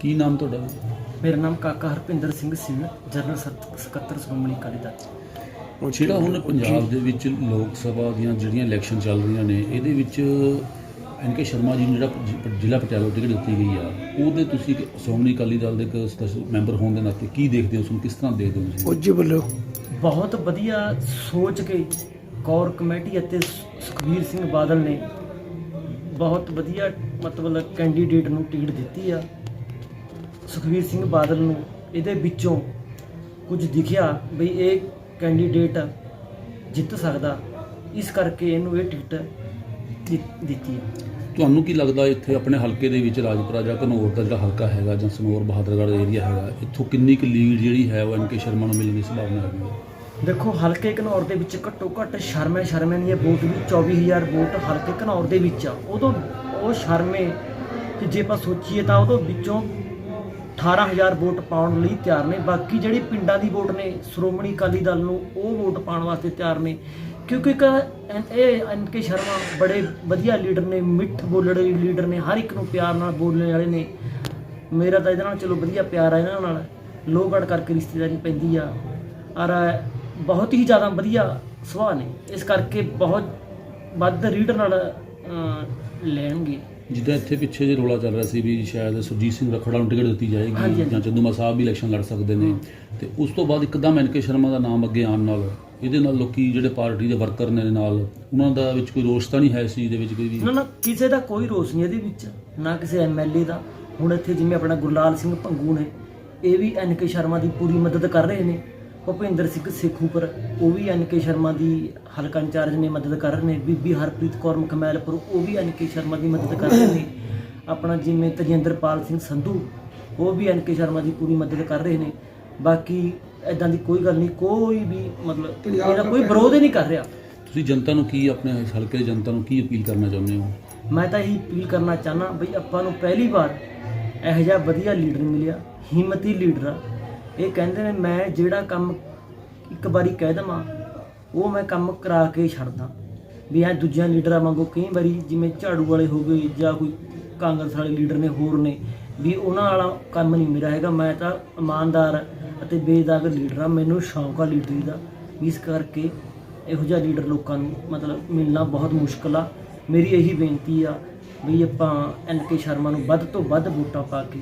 ਕੀ ਨਾਮ ਤੁਹਾਡਾ? ਮੇਰਾ ਨਾਮ ਕਾਕਾ ਹਰਪਿੰਦਰ ਸਿੰਘ ਸਿੰਘ ਜਨਰਲ ਸਤ- ਸਕੱਤਰ ਸ਼੍ਰੋਮਣੀ ਅਕਾਲੀ ਦਲ। ਜਿਹੜਾ ਹੁਣ ਪੰਜਾਬ ਦੇ ਵਿੱਚ ਲੋਕ ਸਭਾ ਦੀਆਂ ਜਿਹੜੀਆਂ ਇਲੈਕਸ਼ਨ ਚੱਲ ਰਹੀਆਂ ਨੇ ਇਹਦੇ ਵਿੱਚ ਐਨਕੇ ਸ਼ਰਮਾ ਜੀ ਨੂੰ ਜਿਹੜਾ ਜ- ਜ਼ਿਲ੍ਹਾ ਪਟਿਆਲਾ ਟਿਕਟ ਦਿੱਤੀ ਗਈ ਆ ਉਹਦੇ ਤੁਸੀਂ ਇੱਕ ਸ਼੍ਰੋਮਣੀ ਅਕਾਲੀ ਦਲ ਦੇ ਇੱਕ ਸਪੈਸ਼ਲ ਮੈਂਬਰ ਹੋਣ ਦੇ ਨਾਤੇ ਕੀ ਦੇਖਦੇ ਹੋ ਉਸ ਨੂੰ ਕਿਸ ਤਰ੍ਹਾਂ ਦੇਖਦੇ ਹੋ ਤੁਸੀਂ? ਬਹੁਤ ਵਧੀਆ ਸੋਚ ਕੇ ਕੌਰ ਕਮੇਟੀ ਅਤੇ ਸੁਖਬੀਰ ਸਿੰਘ ਬਾਦਲ ਨੇ ਬਹੁਤ ਵਧੀਆ ਮਤਲਬ ਕੈਂਡੀਡੇਟ ਨੂੰ ਟਿਕਟ ਦਿੱਤੀ ਆ। ਸੁਖਬੀਰ ਸਿੰਘ ਬਾਦਲ ਨੂੰ ਇਹਦੇ ਵਿੱਚੋਂ ਕੁਝ ਦਿਖਿਆ ਵੀ ਇਹ ਕੈਂਡੀਡੇਟ ਜਿੱਤ ਸਕਦਾ। ਇਸ ਕਰਕੇ ਇਹਨੂੰ ਇਹ ਟਿਕਟ ਦਿੱਤ- ਦਿੱਤੀ ਹੈ ਤੁਹਾਨੂੰ ਕੀ ਲੱਗਦਾ ਇੱਥੇ ਆਪਣੇ ਹਲਕੇ ਦੇ ਵਿੱਚ ਰਾਜਪੁਰਾ ਜਾਂ ਘਨੌਰ ਦਾ ਜਿਹੜਾ ਹਲਕਾ ਹੈਗਾ ਜਾਂ ਸਨੌਰ, ਬਹਾਦਰਗੜ੍ਹ ਏਰੀਆ ਹੈਗਾ, ਇੱਥੋਂ ਕਿੰਨੀ ਕੁ ਲੀਡ ਜਿਹੜੀ ਹੈ ਉਹ ਐਨਕੇ ਸ਼ਰਮਾ ਨੂੰ ਮਿਲਣ ਦੀ ਸੰਭਾਵਨਾ ਹੈਗੀ ਹੈ? ਦੇਖੋ, ਹਲਕੇ ਘਨੌਰ ਦੇ ਵਿੱਚ ਘੱਟੋ ਘੱਟ ਸ਼ਰਮੇ ਸ਼ਰਮੇ ਦੀਆਂ ਵੋਟ ਵੀ 24000 ਵੋਟ ਹਲਕੇ ਘਨੌਰ ਦੇ ਵਿੱਚ ਆ। ਉਦੋਂ ਉਹ ਸ਼ਰਮੇ ਕਿ ਜੇ ਆਪਾਂ ਸੋਚੀਏ ਤਾਂ ਉਹਦੋਂ ਵਿੱਚੋਂ 18000 ਵੋਟ ਪਾਉਣ ਲਈ ਤਿਆਰ ਨੇ। ਬਾਕੀ ਜਿਹੜੀ ਪਿੰਡਾਂ ਦੀ ਵੋਟ ਨੇ, ਸ਼੍ਰੋਮਣੀ ਅਕਾਲੀ ਦਲ ਨੂੰ ਉਹ ਵੋਟ ਪਾਉਣ ਵਾਸਤੇ ਤਿਆਰ ਨੇ। ਕਿਉਂਕਿ ਇੱਕ ਐਨ- ਇਹ ਐਨ ਕੇ ਸ਼ਰਮਾ ਬੜੇ ਵਧੀਆ ਲੀਡਰ ਨੇ, ਮਿੱਠ ਬੋਲੜੇ ਲੀਡਰ ਨੇ, ਹਰ ਇੱਕ ਨੂੰ ਪਿਆਰ ਨਾਲ ਬੋਲਣ ਵਾਲੇ ਨੇ। ਮੇਰਾ ਤਾਂ ਇਹਦੇ ਨਾਲ ਚਲੋ ਵਧੀਆ ਪਿਆਰ ਆ ਇਹਨਾਂ ਨਾਲ। ਲੋਹਗੜ ਕਰਕੇ ਰਿਸ਼ਤੇਦਾਰੀ ਪੈਂਦੀ ਆ। ਔਰ ਬਹੁਤ ਹੀ ਜ਼ਿਆਦਾ ਵਧੀਆ ਸੁਭਾਅ ਨੇ। ਇਸ ਕਰਕੇ ਬਹੁਤ ਵੱਧ ਰੀਡਰ ਨਾਲ ਅਹ, ਲੈਣਗੇ। ਜਿੱਦਾਂ ਇੱਥੇ ਪਿੱਛੇ ਜੇ ਰੋਲਾ ਚੱਲ ਰਿਹਾ ਸੀ ਵੀ ਸ਼ਾਇਦ ਸੁਰਜੀਤ ਸਿੰਘ ਰਖੜਾ ਨੂੰ ਟਿਕਟ ਦਿੱਤੀ ਹਾਂਜੀ, ਜਾਏਗੀ ਹਾਂਜੀ। ਜਾਂ ਚੰਦੂਮਾ ਸਾਹਿਬ ਵੀ ਇਲੈਕਸ਼ਨ ਲੜ ਸਕਦੇ ਨੇ। ਤੇ ਉਸ ਤੋਂ ਬਾਅਦ ਇੱਕਦਮ ਐਨਕੇ ਸ਼ਰਮਾ ਦਾ ਨਾਮ ਅੱਗੇ ਆਉਣ ਨਾਲ ਇਹਦੇ ਨਾਲ ਲੋਕੀ ਜਿਹੜੇ ਪਾਰਟੀ ਦੇ ਵਰਕਰ ਨੇ ਨਾਲ ਉਹਨਾਂ ਦਾ ਵਿੱਚ ਕੋਈ ਰੋਸ ਤਾਂ ਨਹੀਂ ਹੈ ਇਸ ਚੀਜ਼ ਦੇ ਵਿੱਚ ਕੋਈ ਵੀ? ਨਾ ਨਾ ਕਿਸੇ ਦਾ ਕੋਈ ਰੋਸ ਨਹੀਂ ਇਹਦੇ ਵਿੱਚ। ਨਾ ਕਿਸੇ ਐਮਐਲਏ ਦਾ। ਹੁਣ ਇੱਥੇ ਜਿਵੇਂ ਆਪਣਾ ਗੁਰਲਾਲ ਸਿੰਘ ਭੰਗੂ ਨੇ ਇਹ ਵੀ ਐਨਕੇ ਸ਼ਰਮਾ ਦੀ ਪੂਰੀ ਮਦਦ ਕਰ ਰਹੇ ਨੇ। ਭੁਪਿੰਦਰ ਸਿੰਘ ਸੇਖੂਪੁਰ ਉਹ ਵੀ ਐਨਕੇ ਸ਼ਰਮਾ ਦੀ ਹਲਕਾ ਇੰਚਾਰਜ ਨੇ ਮਦਦ ਕਰ ਰਹੇ ਨੇ। ਬੀਬੀ ਹਰਪ੍ਰੀਤ ਕੌਰ ਮਖਮੈਲਪੁਰ ਉਹ ਵੀ ਐਨਕੇ ਸ਼ਰਮਾ ਦੀ ਮਦਦ ਕਰ ਰਹੇ ਨੇ। ਆਪਣਾ ਜਿਵੇਂ ਤਜਿੰਦਰਪਾਲ ਸਿੰਘ ਸੰਧੂ ਉਹ ਵੀ ਐਨਕੇ ਸ਼ਰਮਾ ਦੀ ਪੂਰੀ ਮਦਦ ਕਰ ਰਹੇ ਨੇ। ਬਾਕੀ ਐਦਾਂ ਦੀ ਕੋਈ ਗੱਲ ਨਹੀਂ ਕੋਈ ਵੀ ਮਤਲਬ ਇਹਦਾ ਕੋਈ ਵਿਰੋਧ ਹੀ ਨਹੀਂ ਕਰ ਰਿਹਾ। ਤੁਸੀਂ ਜਨਤਾ ਨੂੰ ਕੀ ਆਪਣੇ ਇਸ ਹਲਕੇ ਦੀ ਜਨਤਾ ਨੂੰ ਕੀ ਅਪੀਲ ਕਰਨਾ ਚਾਹੁੰਦੇ ਹੋ? ਮੈਂ ਤਾਂ ਇਹੀ ਅਪੀਲ ਕਰਨਾ ਚਾਹਨਾ ਬਈ ਆਪਾਂ ਨੂੰ ਪਹਿਲੀ ਵਾਰ ਇਹੋ ਜਿਹਾ ਵਧੀਆ ਲੀਡਰ ਮਿਲਿਆ ਹਿੰਮਤੀ ਲੀਡਰ ਆ। ਇਹ ਕਹਿੰਦੇ ਨੇ, ਮੈਂ ਜਿਹੜਾ ਕੰਮ ਇੱਕ ਵਾਰੀ ਕਹਿ ਦਵਾਂ, ਉਹ ਮੈਂ ਕੰਮ ਕਰਾ ਕੇ ਛੱਡਦਾ। ਵੀ ਐ ਦੂਜਿਆਂ ਲੀਡਰਾਂ ਵਾਂਗੂ ਕਈ ਵਾਰੀ ਜਿਵੇਂ ਝਾੜੂ ਵਾਲੇ ਹੋ ਗਏ ਜਾਂ ਕੋਈ ਕਾਂਗਰਸ ਵਾਲੇ ਲੀਡਰ ਨੇ, ਹੋਰ ਨੇ, ਵੀ ਉਹਨਾਂ ਵਾਲਾ ਕੰਮ ਨਹੀਂ ਮੇਰਾ ਹੈਗਾ। ਮੈਂ ਤਾਂ ਇਮਾਨਦਾਰ ਅਤੇ ਬੇਦਾਗ ਲੀਡਰ ਆ ਮੈਨੂੰ ਸ਼ੌਂਕ ਆ ਲੀਡਰੀ ਦਾ। ਇਸ ਕਰਕੇ ਇਹੋ ਜਿਹਾ ਲੀਡਰ ਲੋਕਾਂ ਨੂੰ ਮਤਲਬ ਮਿਲਣਾ ਬਹੁਤ ਮੁਸ਼ਕਲ ਆ। ਮੇਰੀ ਇਹੀ ਬੇਨਤੀ ਆ ਵੀ ਆਪਾਂ ਐਨ ਕੇ ਸ਼ਰਮਾ ਨੂੰ ਵੱਧ ਤੋਂ ਵੱਧ ਵੋਟਾਂ ਪਾ ਕੇ